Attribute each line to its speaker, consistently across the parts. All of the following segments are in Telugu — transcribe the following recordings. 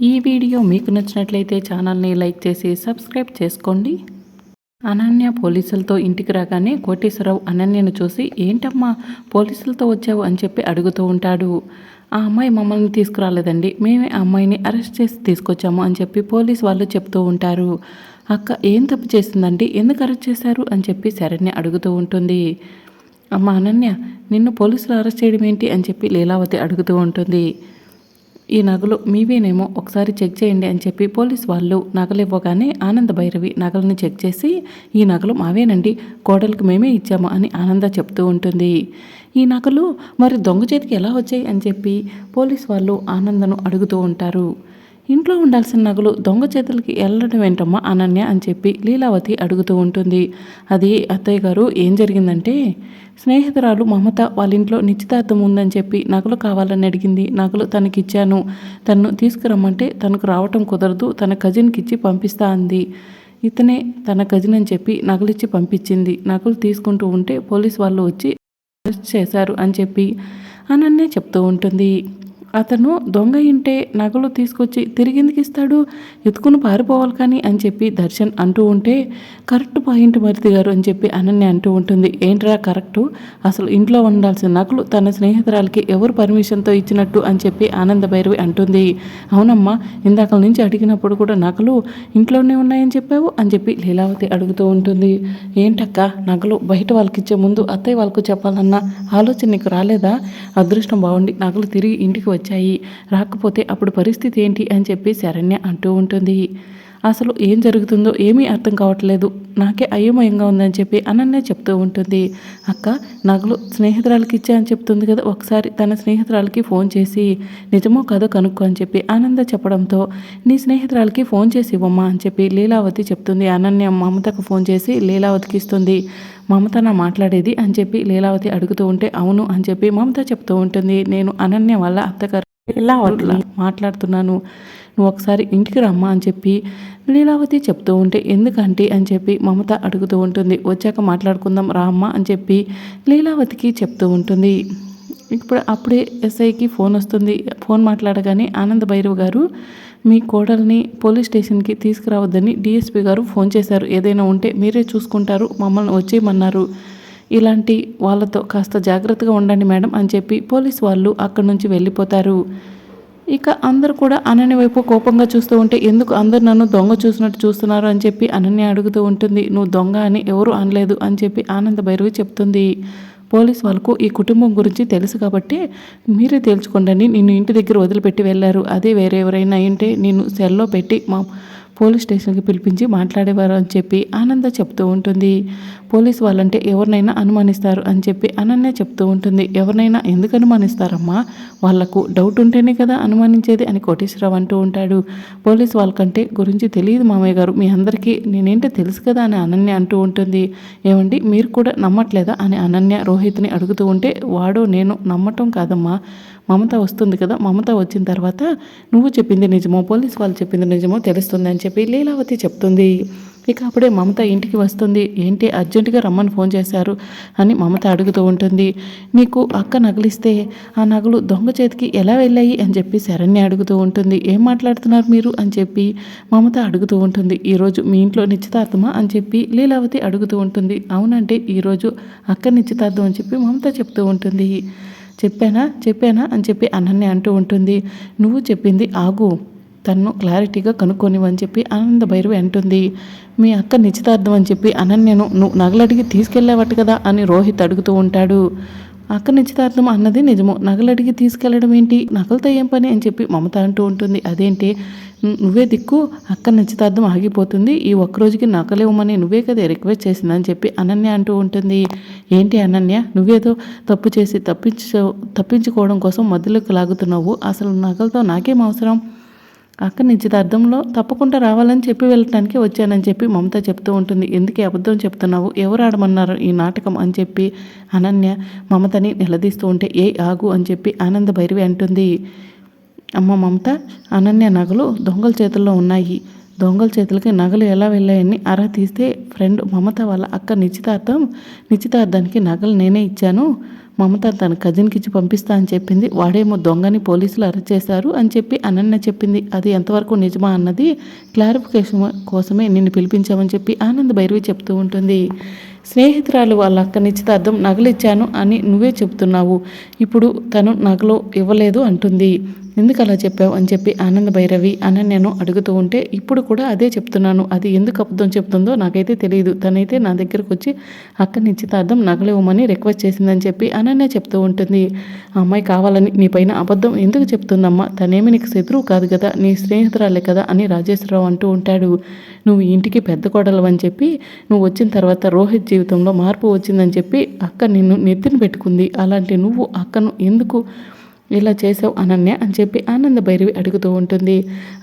Speaker 1: ఈ వీడియో మీకు నచ్చినట్లయితే ఛానల్ని లైక్ చేసి సబ్స్క్రైబ్ చేసుకోండి. అనన్య పోలీసులతో ఇంటికి రాగానే కోటేశ్వరరావు అనన్యను చూసి ఏంటమ్మా పోలీసులతో వచ్చావు? అని చెప్పి అడుగుతూ ఉంటాడు. ఆ అమ్మాయి మమ్మల్ని తీసుకురాలేదండి. మేమే ఆ అమ్మాయిని అరెస్ట్ చేసి తీసుకొచ్చాము అని చెప్పి పోలీస్ వాళ్ళు చెప్తూ ఉంటారు. అక్క ఏం తప్పు చేసిందండి? ఎందుకు అరెస్ట్ చేశారు? అని చెప్పి శరణ్య అడుగుతూ ఉంటుంది. అమ్మ అనన్య నిన్ను పోలీసులు అరెస్ట్ చేయడం ఏంటి? అని చెప్పి లీలావతి అడుగుతూ ఉంటుంది. ఈ నగలు మీవేనేమో ఒకసారి చెక్ చేయండి అని చెప్పి పోలీస్ వాళ్ళు నగలు ఇవ్వగానే ఆనంద భైరవి నగలని చెక్ చేసి ఈ నగలు మావేనండి కోడలికి మేమే ఇచ్చాము అని ఆనంద చెప్తూ ఉంటుంది. ఈ నగలు మరి దొంగ చేతికి ఎలా వచ్చాయి అని చెప్పి పోలీస్ వాళ్ళు ఆనందను అడుగుతూ ఉంటారు. ఇంట్లో ఉండాల్సిన నగలు దొంగ చేతులకి వెళ్ళడం ఏంటమ్మా అనన్య అని చెప్పి లీలావతి అడుగుతూ ఉంటుంది. అది అత్తయ్య గారు ఏం జరిగిందంటే స్నేహితురాలు మమత వాళ్ళ ఇంట్లో నిశ్చితార్థం ఉందని చెప్పి నగలు కావాలని అడిగింది. నగలు తనకిచ్చాను. తను తీసుకురమ్మంటే తనకు రావటం కుదరదు. తన కజిన్కి ఇచ్చి పంపిస్తా అంది. ఇతనే తన కజిన్ అని చెప్పి నగలిచ్చి పంపించింది. నగలు తీసుకుంటూ ఉంటే పోలీస్ వాళ్ళు వచ్చి అరెస్ట్ చేశారు అని చెప్పి అనన్నే చెప్తూ ఉంటుంది. అతను దొంగ ఇంటే నగలు తీసుకొచ్చి తిరిగి ఎందుకు ఇస్తాడు? ఎత్తుకుని పారిపోవాలి కానీ అని చెప్పి దర్శన్ అంటూ ఉంటే కరెక్ట్ పాయింట్ మరిది గారు అని చెప్పి అనన్య అంటూ ఉంటుంది. ఏంట్రా కరెక్టు? అసలు ఇంట్లో ఉండాల్సిన నగలు తన స్నేహితురాలకి ఎవరు పర్మిషన్తో ఇచ్చినట్టు అని చెప్పి ఆనంద భైరవి అంటుంది. అవునమ్మా ఇందాక నుంచి అడిగినప్పుడు కూడా నగలు ఇంట్లోనే ఉన్నాయని చెప్పావు అని చెప్పి లీలావతి అడుగుతూ ఉంటుంది. ఏంటక్క నగలు బయట వాళ్ళకి ఇచ్చే ముందు అత్తయ్య వాళ్ళకు చెప్పాలన్న ఆలోచన నీకు రాలేదా? అదృష్టం బాగుండి నగలు తిరిగి ఇంటికి వచ్చి వచ్చాయి. రాకపోతే అప్పుడు పరిస్థితి ఏంటి అని చెప్పి శరణ్య అంటూ ఉంటుంది. అసలు ఏం జరుగుతుందో ఏమీ అర్థం కావట్లేదు. నాకే అయోమయంగా ఉందని చెప్పి అనన్నే చెప్తూ ఉంటుంది. అక్క నగలు స్నేహితురాలకి ఇచ్చా అని చెప్తుంది కదా ఒకసారి తన స్నేహితురాలకి ఫోన్ చేసి నిజమో కాదో కనుక్కో అని చెప్పి ఆనంద చెప్పడంతో నీ స్నేహితురాలకి ఫోన్ చేసి ఇవ్వమ్మా అని చెప్పి లీలావతి చెప్తుంది. అనన్య మమతకు ఫోన్ చేసి లీలావతికి ఇస్తుంది. మమత నా మాట్లాడేది అని చెప్పి లీలావతి అడుగుతూ ఉంటే అవును అని చెప్పి మమత చెప్తూ ఉంటుంది. నేను అనన్య వల్ల అత్తగారు లీలావతి. మాట్లాడుతున్నాను. నువ్వు ఒకసారి ఇంటికి రమ్మా అని చెప్పి లీలావతి చెప్తూ ఉంటే ఎందుకంటే అని చెప్పి మమత అడుగుతూ ఉంటుంది. వచ్చాక మాట్లాడుకుందాం రామ్మ అని చెప్పి లీలావతికి చెప్తూ ఉంటుంది. ఇప్పుడు అప్పుడే ఎస్ఐకి ఫోన్ వస్తుంది. ఫోన్ మాట్లాడగానే ఆనంద భైరవ్ గారు మీ కోడల్ని పోలీస్ స్టేషన్కి తీసుకురావద్దని డిఎస్పీ గారు ఫోన్ చేశారు. ఏదైనా ఉంటే మీరే చూసుకుంటారు మమ్మల్ని వచ్చేయమన్నారు. ఇలాంటి వాళ్ళతో కాస్త జాగ్రత్తగా ఉండండి మేడం అని చెప్పి పోలీస్ వాళ్ళు అక్కడి నుంచి వెళ్ళిపోతారు. ఇక అందరు కూడా అనన్య వైపు కోపంగా చూస్తూ ఉంటే ఎందుకు అందరు నన్ను దొంగ చూసినట్టు చూస్తున్నారు? అని చెప్పి అనన్య అడుగుతూ ఉంటుంది. నువ్వు దొంగ అని ఎవరు అనలేదు అని చెప్పి ఆనంద భైరవి చెప్తుంది. పోలీస్ వాళ్ళకు ఈ కుటుంబం గురించి తెలుసు కాబట్టి మీరే తేల్చుకోండి నిన్ను ఇంటి దగ్గర వదిలిపెట్టి వెళ్ళారు. అదే వేరే ఎవరైనా అయింటే నేను సెల్లో పెట్టి మా పోలీస్ స్టేషన్కి పిలిపించి మాట్లాడేవారు అని చెప్పి ఆనంద చెప్తూ ఉంటుంది. పోలీస్ వాళ్ళంటే ఎవరినైనా అనుమానిస్తారు అని చెప్పి అనన్య చెప్తూ ఉంటుంది. ఎవరినైనా ఎందుకు అనుమానిస్తారమ్మా? వాళ్ళకు డౌట్ ఉంటేనే కదా అనుమానించేది అని కోటేశ్వరరావు అంటూ ఉంటాడు. పోలీస్ వాళ్ళకంటే గురించి తెలియదు మామయ్య గారు. మీ అందరికీ నేనేంటో తెలుసు కదా అని అనన్య అంటూ ఉంటుంది. ఏమండి మీరు కూడా నమ్మట్లేదా అని అనన్య రోహిత్ని అడుగుతూ ఉంటే వాడు నేను నమ్మటం కాదమ్మా. మమత వస్తుంది కదా మమత వచ్చిన తర్వాత నువ్వు చెప్పింది నిజమో పోలీస్ వాళ్ళు చెప్పింది నిజమో తెలుస్తుంది అని చెప్పి లీలావతి చెప్తుంది. ఇక అప్పుడే మమత ఇంటికి వస్తుంది. ఏంటి అర్జెంటుగా రమ్మని ఫోన్ చేశారు అని మమత అడుగుతూ ఉంటుంది. నీకు అక్క నగలిస్తే ఆ నగలు దొంగ చేతికి ఎలా వెళ్ళాయి అని చెప్పి శరణ్య అడుగుతూ ఉంటుంది. ఏం మాట్లాడుతున్నారు మీరు అని చెప్పి మమత అడుగుతూ ఉంటుంది. ఈరోజు మీ ఇంట్లో నిశ్చితార్థమా అని చెప్పి లీలావతి అడుగుతూ ఉంటుంది. అవునంటే ఈరోజు అక్క నిశ్చితార్థం అని చెప్పి మమత చెప్తూ ఉంటుంది. చెప్పానా? చెప్పానా? అని చెప్పి అనన్య అంటూ ఉంటుంది. నువ్వు చెప్పింది ఆగు. తన్ను క్లారిటీగా కనుక్కొనివని చెప్పి ఆనంద భైరవి అంటుంది. మీ అక్క నిశ్చితార్థం అని చెప్పి అనన్యను నువ్వు నగలడిగి తీసుకెళ్ళావట్టు కదా అని రోహిత్ అడుగుతూ ఉంటాడు. అక్క నిశ్చితార్థం అన్నది నిజము. నగలడిగి తీసుకెళ్ళడం ఏంటి? నగలతో ఏం పని? అని చెప్పి మమత అంటూ ఉంటుంది. అదేంటి? నువ్వే దిక్కు. అక్క నిశ్చితార్థం ఆగిపోతుంది. ఈ ఒక్కరోజుకి నగలేవమని నువ్వే కదా రిక్వెస్ట్ చేసిందని చెప్పి అనన్య అంటూ ఉంటుంది. ఏంటి అనన్య? నువ్వేదో తప్పు చేసి తప్పించు తప్పించుకోవడం కోసం మధ్యలోకి లాగుతున్నావు. అసలు నగలతో నాకేం అవసరం? అక్క నిశ్చితార్థంలో తప్పకుండా రావాలని చెప్పి వెళ్ళటానికి వచ్చానని చెప్పి మమత చెప్తూ ఉంటుంది. ఎందుకే అబద్ధం చెప్తున్నావు? ఎవరు ఆడమన్నారు ఈ నాటకం? అని చెప్పి అనన్య మమతని నిలదీస్తూ ఉంటే ఏ ఆగు అని చెప్పి ఆనంద భైరవి అంటుంది. అమ్మ మమత అనన్య నగలు దొంగల చేతుల్లో ఉన్నాయి. దొంగల చేతులకి నగలు ఎలా వెళ్ళాయని అరా తీస్తే ఫ్రెండ్ మమత వాళ్ళ అక్క నిశ్చితార్థం నిశ్చితార్థానికి నగలు నేనే ఇచ్చాను. మమత తన కజిన్కి ఇచ్చి పంపిస్తా అని చెప్పింది. వాడేమో దొంగని పోలీసులు అరెస్ట్ చేశారు అని చెప్పి అనన్య చెప్పింది. అది ఎంతవరకు నిజమా అన్నది క్లారిఫికేషన్ కోసమే నిన్ను పిలిపించామని చెప్పి ఆనంద్ భైరవి చెప్తూ ఉంటుంది. స్నేహితురాలు వాళ్ళ అక్క నిశ్చితార్థం నగలిచ్చాను అని నువ్వే చెప్తున్నావు. ఇప్పుడు తను నగలు ఇవ్వలేదు అంటుంది. ఎందుకు అలా చెప్పావు అని చెప్పి ఆనంద భైరవి అనన్యను అడుగుతూ ఉంటే ఇప్పుడు కూడా అదే చెప్తున్నాను. అది ఎందుకు అబద్ధం చెప్తుందో నాకైతే తెలియదు తనైతే నా దగ్గరకు వచ్చి అక్క నిశ్చితార్థం నగలివ్వమని రిక్వెస్ట్ చేసిందని చెప్పి అనన్య చెప్తూ ఉంటుంది. ఆ అమ్మాయి కావాలని నీ పైన అబద్ధం ఎందుకు చెప్తుందమ్మా? తనేమి నీకు శత్రువు కాదు కదా? నీ స్నేహితురాలే కదా? అని రాజేశ్వరరావు అంటూ ఉంటాడు. నువ్వు ఇంటికి పెద్ద కోడలు అని చెప్పి నువ్వు వచ్చిన తర్వాత రోహిత్ జీవితంలో మార్పు వచ్చిందని చెప్పి అక్క నిన్ను నెత్తిన పెట్టుకుంది. అలాంటి నువ్వు అక్కను ఎందుకు ఇలా చేసావు అనన్య అని చెప్పి ఆనంద భైరవి అడుగుతూ ఉంటుంది.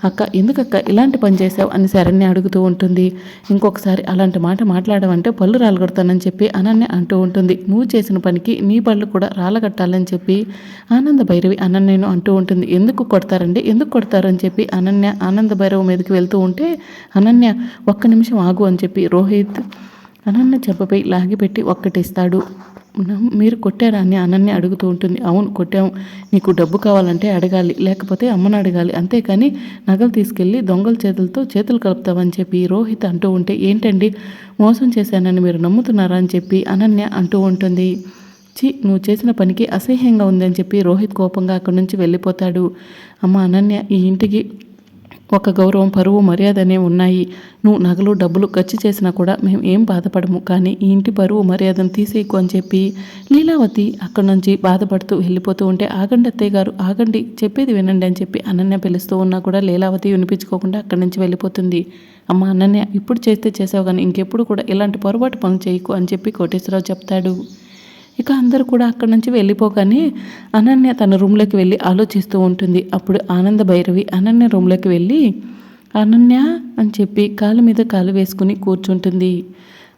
Speaker 1: అక్క ఎందుకక్క ఇలాంటి పని చేసావు అని శరణ్య అడుగుతూ ఉంటుంది. ఇంకొకసారి అలాంటి మాట మాట్లాడమంటే పళ్ళు రాలగొడతానని చెప్పి అనన్య అంటూ ఉంటుంది. నువ్వు చేసిన పనికి నీ పళ్ళు కూడా రాలగట్టాలని చెప్పి ఆనంద భైరవి అనన్యను అంటూ ఉంటుంది. ఎందుకు కొడతారండి? ఎందుకు కొడతారని చెప్పి అనన్య ఆనంద భైరవి మీదకి వెళ్తూ ఉంటే అనన్య ఒక్క నిమిషం ఆగు అని చెప్పి రోహిత్ అనన్న చెప్పపై లాగిపెట్టి ఒక్కటిస్తాడు. మీరు కొట్టారా అని అనన్య అడుగుతూ ఉంటుంది. అవును కొట్టాము నీకు డబ్బు కావాలంటే అడగాలి లేకపోతే అమ్మను అడగాలి. అంతేకాని నగలు తీసుకెళ్ళి దొంగల చేతులతో చేతులు కలుపుతామని చెప్పి రోహిత్ అంటూ ఉంటే ఏంటండి? మోసం చేశానని మీరు నమ్ముతున్నారా అని చెప్పి అనన్య అంటూ ఉంటుంది. చి నువ్వు చేసిన పనికి అసహ్యంగా ఉందని చెప్పి రోహిత్ కోపంగా అక్కడి నుంచి వెళ్ళిపోతాడు. అమ్మ అనన్య ఈ ఇంటికి ఒక గౌరవం పరువు మర్యాద అనేవి ఉన్నాయి. నువ్వు నగలు డబ్బులు ఖర్చు చేసినా కూడా మేము ఏం బాధపడము. కానీ ఈ ఇంటి పరువు మర్యాదను తీసేయకు అని చెప్పి లీలావతి అక్కడి నుంచి బాధపడుతూ వెళ్ళిపోతూ ఉంటే ఆగండి అత్తయ్య గారు ఆగండి చెప్పేది వినండి అని చెప్పి అనన్య పిలుస్తూ ఉన్నా కూడా లీలావతి వినిపించుకోకుండా అక్కడి నుంచి వెళ్ళిపోతుంది. అమ్మ అనన్య ఇప్పుడు చేస్తే చేసావు కానీ ఇంకెప్పుడు కూడా ఇలాంటి పొరపాటు పనులు చేయకు అని చెప్పి కోటేశ్వరరావు చెప్తాడు. ఇక అందరూ కూడా అక్కడి నుంచి వెళ్ళిపోగానే అనన్య తన రూమ్లోకి వెళ్ళి ఆలోచిస్తూ ఉంటుంది. అప్పుడు ఆనంద భైరవి అనన్య రూమ్లోకి వెళ్ళి అనన్య అని చెప్పి కాలు మీద కాలు వేసుకుని కూర్చుంటుంది.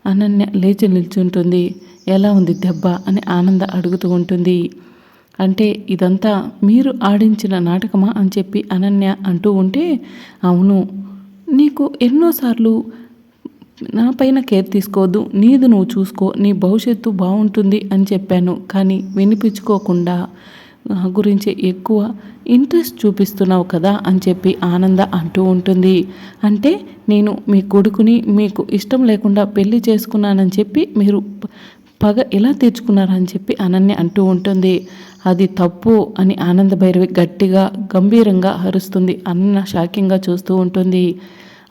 Speaker 1: అనన్య లేచి నిల్చుంటుంది. ఎలా ఉంది దెబ్బ? అని ఆనంద అడుగుతూ ఉంటుంది. అంటే ఇదంతా మీరు ఆడించిన నాటకమా? అని చెప్పి అనన్య అంటూ ఉంటే అవును. నీకు ఎన్నోసార్లు నా పైన కేర్ తీసుకోవద్దు నీది నువ్వు చూసుకో నీ భవిష్యత్తు బాగుంటుంది అని చెప్పాను కానీ వినిపించుకోకుండా నా గురించి ఎక్కువ ఇంట్రెస్ట్ చూపిస్తున్నావు కదా అని చెప్పి ఆనంద అంటూ ఉంటుంది. అంటే నేను మీ కొడుకుని మీకు ఇష్టం లేకుండా పెళ్ళి చేసుకున్నానని చెప్పి మీరు పగ ఎలా తీర్చుకున్నారని చెప్పి అనన్య అంటూ ఉంటుంది. అది తప్పు అని ఆనంద భైరవి గట్టిగా గంభీరంగా హరుస్తుంది. అన్న షాకింగ్గా చూస్తూ ఉంటుంది.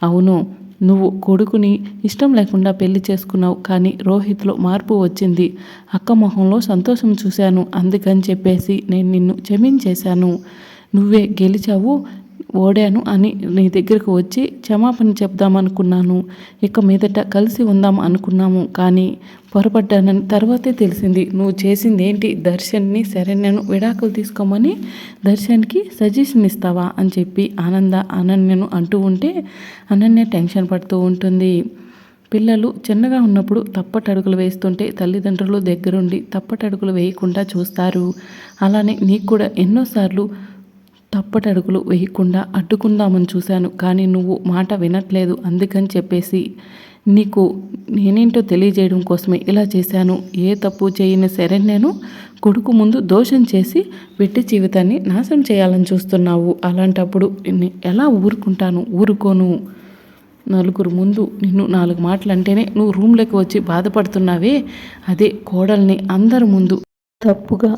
Speaker 1: అవును నువ్వు కొడుకుని ఇష్టం లేకుండా పెళ్ళి చేసుకున్నావు కానీ రోహిత్లో మార్పు వచ్చింది. అక్క మొహంలో సంతోషం చూశాను అందుకని చెప్పేసి నేను నిన్ను క్షమించేశాను. నువ్వే గెలిచావు ఓడాను అని నీ దగ్గరకు వచ్చి క్షమాపణ చెప్దామనుకున్నాను. ఇక మీదట కలిసి ఉందాం అనుకున్నాము. కానీ పొరపడ్డానని తర్వాతే తెలిసింది. నువ్వు చేసింది ఏంటి దర్శన్ని శరణ్యను విడాకులు తీసుకోమని దర్శన్కి సజెషన్ ఇస్తావా? అని చెప్పి ఆనంద అనన్యను అంటూ ఉంటే అనన్య టెన్షన్ పడుతూ ఉంటుంది. పిల్లలు చిన్నగా ఉన్నప్పుడు తప్పటడుగులు వేస్తుంటే తల్లిదండ్రులు దగ్గరుండి తప్పటడుగులు వేయకుండా చూస్తారు. అలానే నీకు కూడా ఎన్నోసార్లు తప్పటడుగులు వేయకుండా అడ్డుకుందామని చూశాను కానీ నువ్వు మాట వినట్లేదు అందుకని చెప్పేసి నీకు నేనేంటో తెలియజేయడం కోసమే ఇలా చేశాను. ఏ తప్పు చేయని సరే నేను కొడుకు ముందు దోషం చేసి వెట్టి జీవితాన్ని నాశనం చేయాలని చూస్తున్నావు. అలాంటప్పుడు ఎలా ఊరుకుంటాను? ఊరుకోను. నలుగురు ముందు నిన్ను నాలుగు మాటలు అంటేనే నువ్వు రూమ్లోకి వచ్చి బాధపడుతున్నావే. అదే కోడల్ని అందరి ముందు తప్పుగా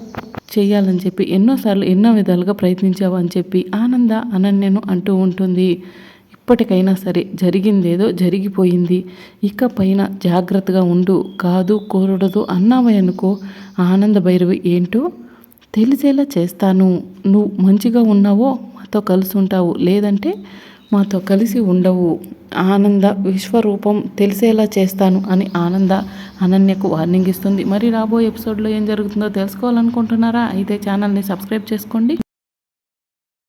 Speaker 1: చేయాలని చెప్పి ఎన్నోసార్లు ఎన్నో విధాలుగా ప్రయత్నించావు అని చెప్పి ఆనంద అనన్యను అంటూ ఉంటుంది. ఇప్పటికైనా సరే జరిగిందేదో జరిగిపోయింది. ఇక పైన జాగ్రత్తగా ఉండు. కాదు కోరడదు అన్నావయనుకో ఆనంద భైరవి ఏంటో తెలిసేలా చేస్తాను. నువ్వు మంచిగా ఉన్నావో మాతో కలిసి ఉంటావు లేదంటే మాతో కలిసి ఉండవు. ఆనంద విశ్వరూపం తెలిసేలా చేస్తాను అని ఆనంద అనన్యకు వార్నింగ్ ఇస్తుంది. మరి రాబోయే ఎపిసోడ్లో ఏం జరుగుతుందో తెలుసుకోవాలనుకుంటున్నారా? అయితే ఛానల్ని సబ్స్క్రైబ్ చేసుకోండి.